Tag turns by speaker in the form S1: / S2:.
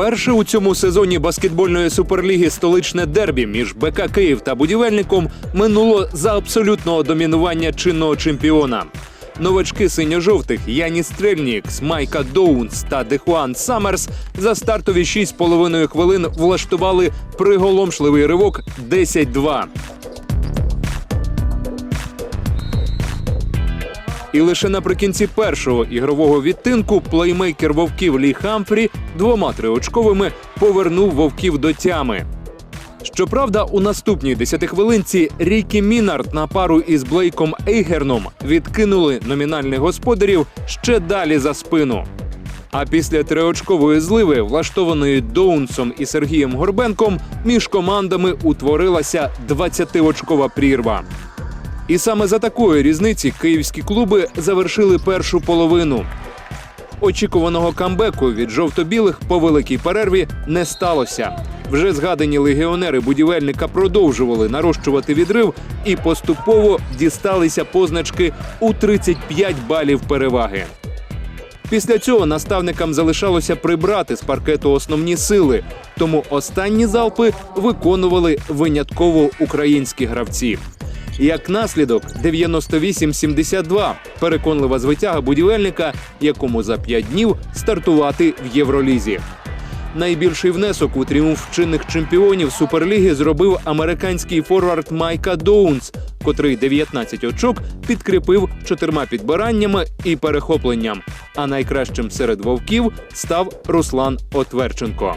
S1: Перше у цьому сезоні баскетбольної суперліги столичне дербі між БК Київ та будівельником минуло за абсолютного домінування чинного чемпіона. Новачки синьо-жовтих Яні Стрельнікс, Майка Доунс та Дехуан Саммерс за стартові 6,5 хвилин влаштували приголомшливий ривок 10-2. І лише наприкінці першого ігрового відтинку плеймейкер вовків Лі Хамфрі двома триочковими повернув вовків до тями. Щоправда, у наступній десятихвилинці Рікі Мінард на пару із Блейком Ейгерном відкинули номінальних господарів ще далі за спину. А після триочкової зливи, влаштованої Доунсом і Сергієм Горбенком, між командами утворилася 20-очкова прірва. І саме за такої різниці київські клуби завершили першу половину. Очікуваного камбеку від жовто-білих по великій перерві не сталося. Вже згадані легіонери будівельника продовжували нарощувати відрив і поступово дісталися позначки у 35 балів переваги. Після цього наставникам залишалося прибрати з паркету основні сили, тому останні залпи виконували винятково українські гравці. Як наслідок 98-72 – переконлива звитяга будівельника, якому за 5 днів стартувати в Євролізі. Найбільший внесок у тріумф чинних чемпіонів Суперліги зробив американський форвард Майка Доунс, котрий 19 очок підкріпив чотирма підбираннями і перехопленням. А найкращим серед вовків став Руслан Отверченко.